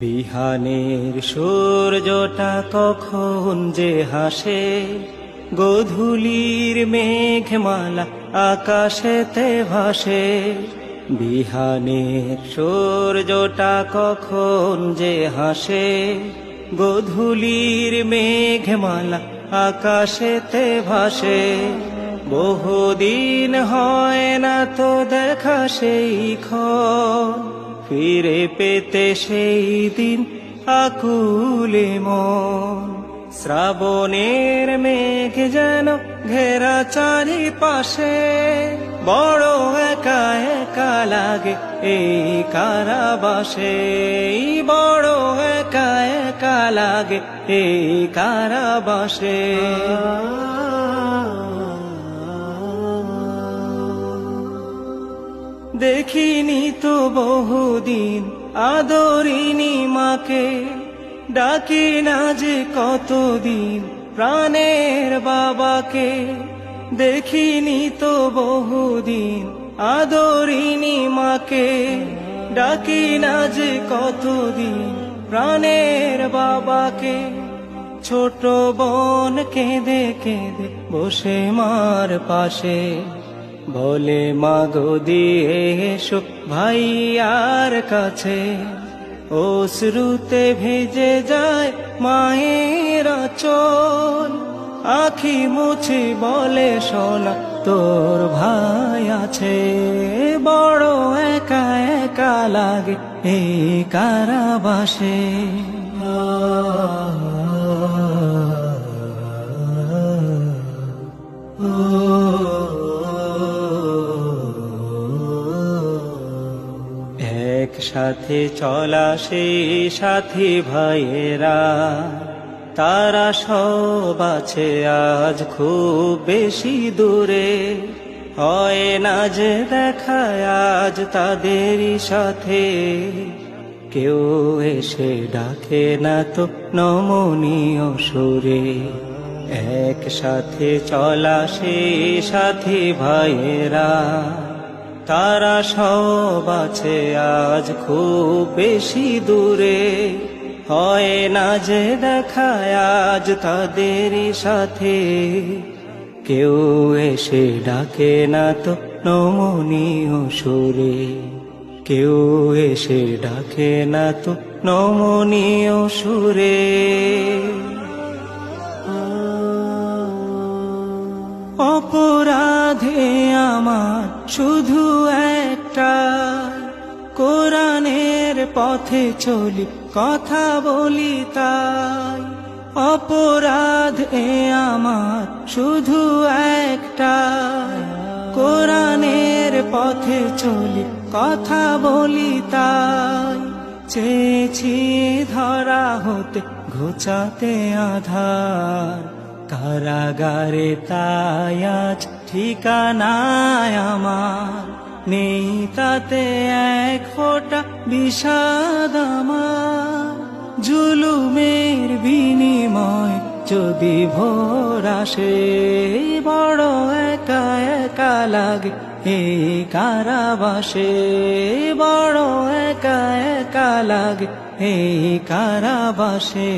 বিহানের সূর্যটা কখন যে হাসে, গোধূলির মেঘমালা আকাশেতে ভাসে। বিহানের সূর্যটা কখন যে হাসে, গোধূলির মেঘমালা আকাশেতে ভাসে। বহুদিন হয় না তো দেখা সেই ক্ষণ ফিরে পেতে সেই দিন আকুলে মন। শ্রাবণের মেঘ যেন ঘেরা চারিপাশে, বড় একা একা লাগে এই কারাবাসে। বড় একা একা লাগে এই কারাবাসে। দেখিনি তো বহুদিন, আদরিনি মাকে ডাকি না যে কতদিন, প্রাণের বাবাকে দেখিনি তো বহুদিন, আদরিনি মাকে ডাকি না যে কতদিন, প্রাণের বাবাকে ছোট বোন কেঁদে কেঁদে বসে মার পাশে। বলে মাগো দিয়ে এসো ভাইয়ার কাছে। অশ্রুতে ভেজে যায় মায়ের চল আখি মুছে বলে সোনা তোর ভাই আছে। বড় একা একা লাগে এই কারাবাসে। একসাথে চলা সেই সাথী ভাইয়েরা। তারা সব আছে আজ খুব বেশি দূরে। হয় না যে দেখায় আজ তাদেরই সাথে। কেউ এসে ডাকে না তো নমনীয় সুরে। একসাথে চলা সেই সাথী ভাইয়েরা। তারা সব আছে আজ খুব বেশি দূরে। হয় না যে দেখায় আজ তাদেরই সাথে। কেউ এসে ডাকে না তো নমনীয় সুরে। কেউ এসে ডাকে না তো নমনীয় সুরে। অপরাধে আমার শুধু একটা। কোরআনের পথে চলি, কথা বলি তাই। অপরাধ এ আমার শুধু একটা। কোরআনের পথে চলি, কথা বলি তাই। চেয়েছি ধরা হতে, ঘোচাতে আধার। কারাগারে তাই আজ ঠিকানায় আমার নেই তাতে এক ফোঁটা বিষাদ আমার। বিনিময় যদি ভোর আসে, বড় একা একা লাগে এই কারাবাসে। বড় একা একা লাগে এই কারাবাসে।